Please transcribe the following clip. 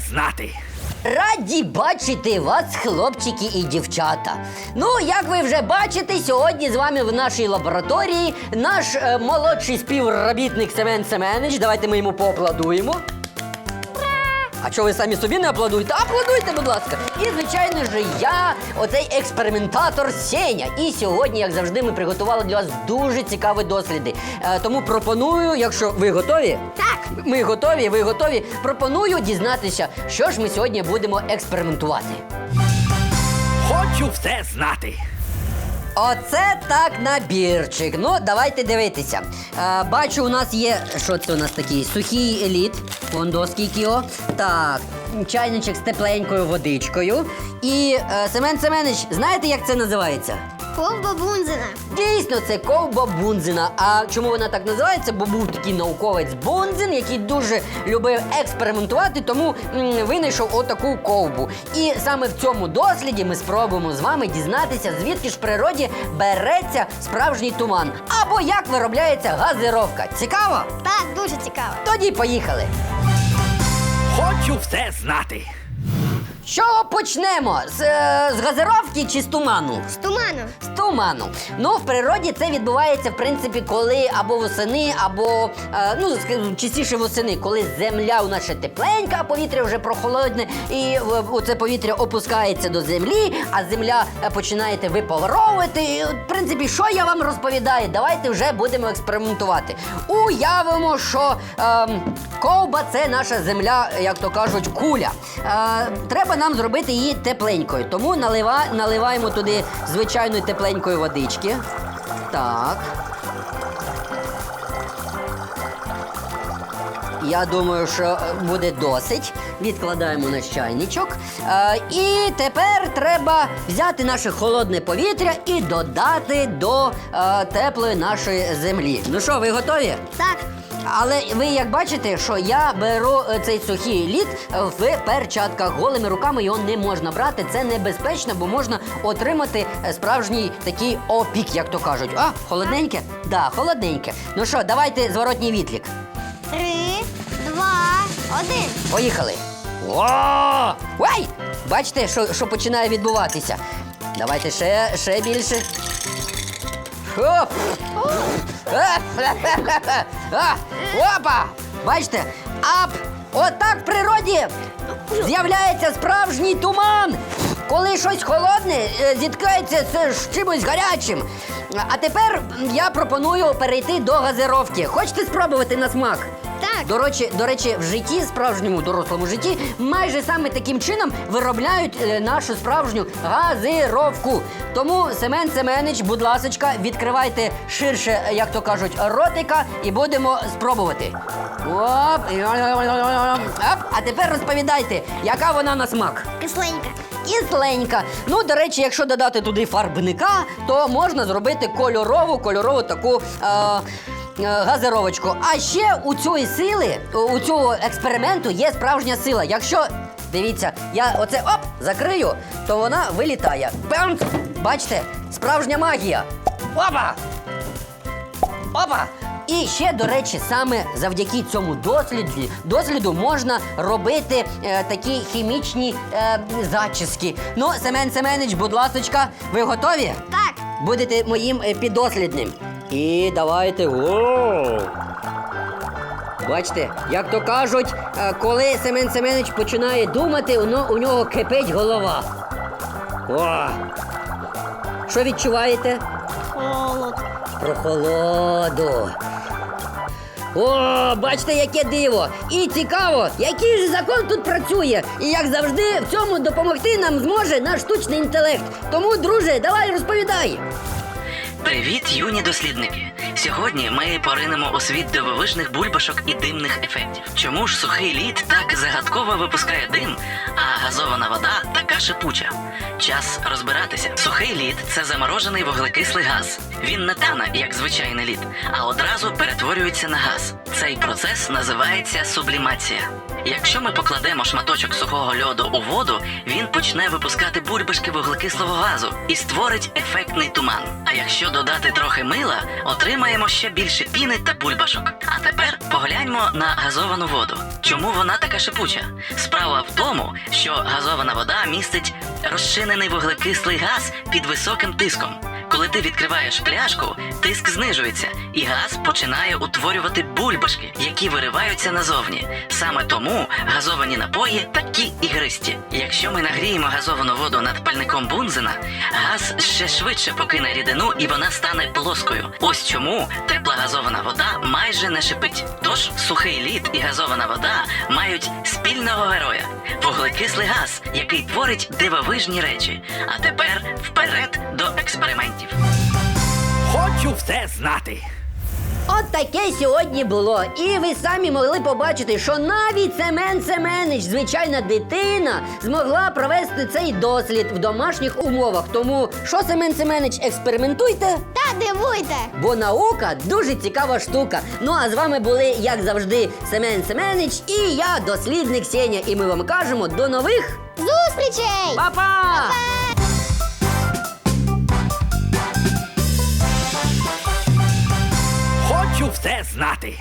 знати. Раді бачити вас, хлопчики і дівчата. Ну, як ви вже бачите, сьогодні з вами в нашій лабораторії наш е, молодший співробітник Семен Семенич. Давайте ми йому поаплодуємо. А чого ви самі собі не аплодуєте? Аплодуйте, будь ласка. І, звичайно ж, я, оцей експериментатор Сеня. І сьогодні, як завжди, ми приготували для вас дуже цікаві досліди. Е, тому пропоную, якщо ви готові. Так. Ми готові, ви готові. Пропоную дізнатися, що ж ми сьогодні будемо експериментувати. Хочу все знати. Оце так набірчик. Ну, давайте дивитися. Е, бачу, у нас є. Що це у нас такий? Сухий еліт. Вон до скільки його. Так, чайничок з тепленькою водичкою. І е, Семен Семенич, знаєте, як це називається? Ковба Бунзина. Дійсно, це ковба Бунзина. А чому вона так називається? Бо був такий науковець Бунзин, який дуже любив експериментувати, тому м, винайшов отаку ковбу. І саме в цьому досліді ми спробуємо з вами дізнатися, звідки ж в природі береться справжній туман, або як виробляється газировка. Цікаво? Так, дуже цікаво. Тоді поїхали. Хочу все знати. Чого почнемо? З, е, з газировки чи з туману? З туману. З туману. Ну, в природі це відбувається, в принципі, коли або восени, або е, ну, частіше восени, коли земля у нас ще тепленька, а повітря вже прохолодне, і е, оце повітря опускається до землі, а земля е, починаєте випаровувати. І, от, в принципі, що я вам розповідаю? Давайте вже будемо експериментувати. Уявимо, що е, ковба це наша земля, як то кажуть, куля. Е, треба нам зробити її тепленькою, тому налива, наливаємо туди звичайної тепленької водички. Так. Я думаю, що е, буде досить. Відкладаємо наш чайничок. Е, і тепер треба взяти наше холодне повітря і додати до е, теплої нашої землі. Ну що, ви готові? Так. Але ви як бачите, що я беру е, цей сухий лід е, в перчатках. Голими руками його не можна брати. Це небезпечно, бо можна отримати е, справжній такий опік, як то кажуть. А, холодненьке? Да, холодненьке. Ну що, давайте зворотній відлік. Три, два, один. Поїхали. О! Ой! Бачите, що, що починає відбуватися. Давайте ще, ще більше. Опа! Бачите? Ап! Отак в природі з'являється справжній туман. Коли щось холодне е, зіткається з чимось гарячим. А тепер я пропоную перейти до газировки. Хочете спробувати на смак? Так. До речі, до речі, в житті, справжньому дорослому житті, майже саме таким чином виробляють е, нашу справжню газировку. Тому Семен Семенич, будь ласочка, відкривайте ширше, е, як то кажуть, ротика, і будемо спробувати. Оп. Оп. А тепер розповідайте, яка вона на смак. Кисленька. Кисленька. Ну, до речі, якщо додати туди фарбника, то можна зробити кольорову, кольорову таку. Е, Газировочку. А ще у цієї сили, у- цього експерименту є справжня сила. Якщо дивіться, я оце оп закрию, то вона вилітає. Бамс! Бачите, справжня магія. Опа! Опа! І ще, до речі, саме завдяки цьому досліду, досліду можна робити е, такі хімічні е, зачіски. Ну, Семен Семенич, будь ласочка, ви готові? Так. Будете моїм е, підослідним. І давайте. О! Бачите, як то кажуть, е, коли Семен Семенич починає думати, у, у нього кипить голова. О! Що відчуваєте? Холод. Прохолоду. О, бачите, яке диво! І цікаво, який же закон тут працює. І як завжди, в цьому допомогти нам зможе наш штучний інтелект. Тому, друже, давай розповідай. Привіт, юні дослідники! Сьогодні ми поринемо у світ дивовижних бульбашок і димних ефектів. Чому ж сухий лід так загадково випускає дим, а газована вода така шипуча? Час розбиратися. Сухий лід це заморожений вуглекислий газ. Він не тане, як звичайний лід, а одразу перетворюється на газ. Цей процес називається сублімація. Якщо ми покладемо шматочок сухого льоду у воду, він почне випускати бульбашки вуглекислого газу і створить ефектний туман. А якщо додати трохи мила, отримаємо ще більше піни та бульбашок. А тепер погляньмо на газовану воду. Чому вона така шипуча? Справа в тому, що газована вода містить розчинений вуглекислий газ під високим тиском. Коли ти відкриваєш пляшку, тиск знижується, і газ починає утворювати бульбашки, які вириваються назовні. Саме тому газовані напої такі ігристі. Якщо ми нагріємо газовану воду над пальником бунзена, газ ще швидше покине рідину і вона стане плоскою. Ось чому тепла газована вода майже не шипить. Тож сухий лід і газована вода мають спільного героя вуглекислий газ, який творить дивовижні речі. А тепер вперед до експериментів. Хочу все знати. От таке сьогодні було. І ви самі могли побачити, що навіть Семен Семенич, звичайна дитина, змогла провести цей дослід в домашніх умовах. Тому що Семен Семенич, експериментуйте, Та дивуйте! бо наука дуже цікава штука. Ну а з вами були, як завжди, Семен Семенич і я, дослідник Сеня. І ми вам кажемо до нових Зустрічей! па-па! Хочу все знати.